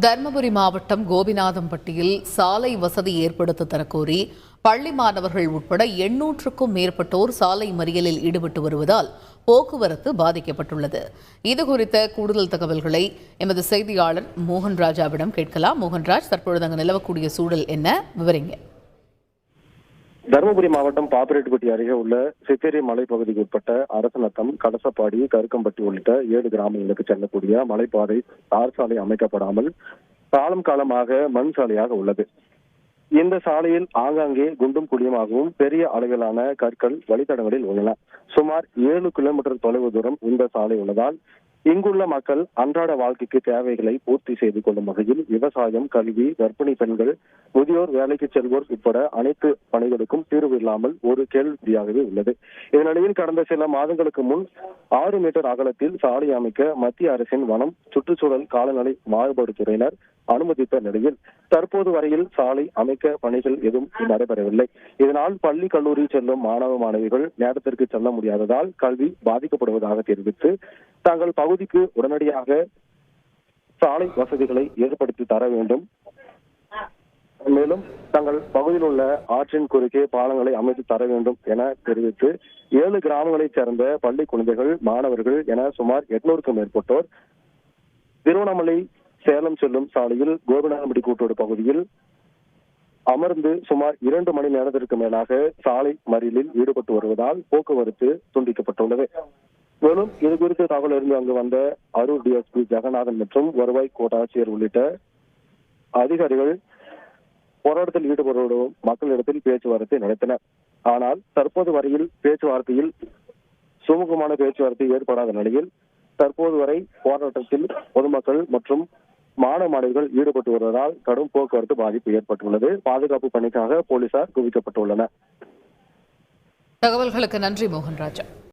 தருமபுரி மாவட்டம் கோபிநாதம்பட்டியில் சாலை வசதி ஏற்படுத்த தரக்கோரி பள்ளி மாணவர்கள் உட்பட எண்ணூற்றுக்கும் மேற்பட்டோர் சாலை மறியலில் ஈடுபட்டு வருவதால் போக்குவரத்து பாதிக்கப்பட்டுள்ளது. இது குறித்த கூடுதல் தகவல்களை எமது செய்தியாளர் மோகன் ராஜாவிடம் கேட்கலாம். மோகன்ராஜ் தற்பொழுது அங்கு நிலவக்கூடிய சூழல் என்ன? விவரிங்க. தருமபுரி மாவட்டம் பாப்பிரெட்டுப்பட்டி அருகே உள்ள சித்தேரி மலைப்பகுதிக்கு உட்பட்ட அரசநத்தம் கடசப்பாடி கருக்கம்பட்டி உள்ளிட்ட ஏழு கிராமங்களுக்கு செல்லக்கூடிய மலைப்பாதை தார் சாலை அமைக்கப்படாமல் காலம் காலமாக மண் சாலையாக உள்ளது. இந்த சாலையில் ஆங்காங்கே குண்டும் குழியுமாகவும் பெரிய அளவிலான கற்கள் வழித்தடங்களில் உள்ளன. சுமார் ஏழு கிலோமீட்டர் தொலைவு தூரம் இந்த சாலை உள்ளதால் இங்குள்ள மக்கள் அன்றாட வாழ்க்கைக்கு தேவைகளை பூர்த்தி செய்து கொள்ளும் வகையில் விவசாயம் கல்வி கர்ப்பிணி பெண்கள் முதியோர் வேலைக்கு செல்வோர் உட்பட அனைத்து பணிகளுக்கும் தீர்வு இல்லாமல் ஒரு கேள்வியாகவே உள்ளது. இந்நிலையில் கடந்த சில மாதங்களுக்கு முன் ஆறு மீட்டர் அகலத்தில் சாலை அமைக்க மத்திய அரசின் வனம் சுற்றுச்சூழல் காலநிலை மாறுபாடு துறையினர் அனுமதித்த நிலையில் தற்போது வரையில் சாலை அமைக்க பணிகள் எதுவும் நடைபெறவில்லை. இதனால் பள்ளி கல்லூரி செல்லும் மாணவ மாணவிகள் நேரத்திற்கு செல்ல முடியாததால் கல்வி பாதிக்கப்படுவதாக தெரிவித்து தங்கள் பகுதிக்கு உடனடியாக சாலை வசதிகளை ஏற்படுத்தி தர வேண்டும். மேலும் தங்கள் பகுதியில் உள்ள ஆற்றின் குறுக்கே பாலங்களை அமைத்து தர வேண்டும் என தெரிவித்து ஏழு கிராமங்களைச் சேர்ந்த பள்ளி குழந்தைகள் மாணவர்கள் என சுமார் எட்நூறுக்கும் மேற்பட்டோர் திருவண்ணாமலை சேலம் செல்லும் சாலையில் கோபிநாதபடி கூட்டோடு பகுதியில் அமர்ந்து சுமார் இரண்டு மணி நேரத்திற்கு மேலாக சாலை மறியலில் ஈடுபட்டு வருவதால் போக்குவரத்து துண்டிக்கப்பட்டுள்ளது. மேலும் இது குறித்து தகவல் இருந்து அங்கு வந்த அரூர் டிஎஸ்பி ஜெகநாதன் மற்றும் வருவாய் கோட்டாட்சியர் உள்ளிட்ட அதிகாரிகள் போராட்டத்தில் ஈடுபடுவோம் மக்களிடத்தில் பேச்சுவார்த்தை நடத்தினர். ஆனால் தற்போது வரையில் பேச்சுவார்த்தையில் சுமூகமான பேச்சுவார்த்தை ஏற்படாத நிலையில் தற்போது வரை போராட்டத்தில் பொதுமக்கள் மற்றும் மாணவ மாணவிகள் ஈடுபட்டு வருவதால் கடும் போக்குவரத்து பாதிப்பு ஏற்பட்டுள்ளது. பாதுகாப்பு பணிக்காக போலீசார் குவிக்கப்பட்டுள்ளனர். தகவல்களுக்கு நன்றி மோகன்ராஜா.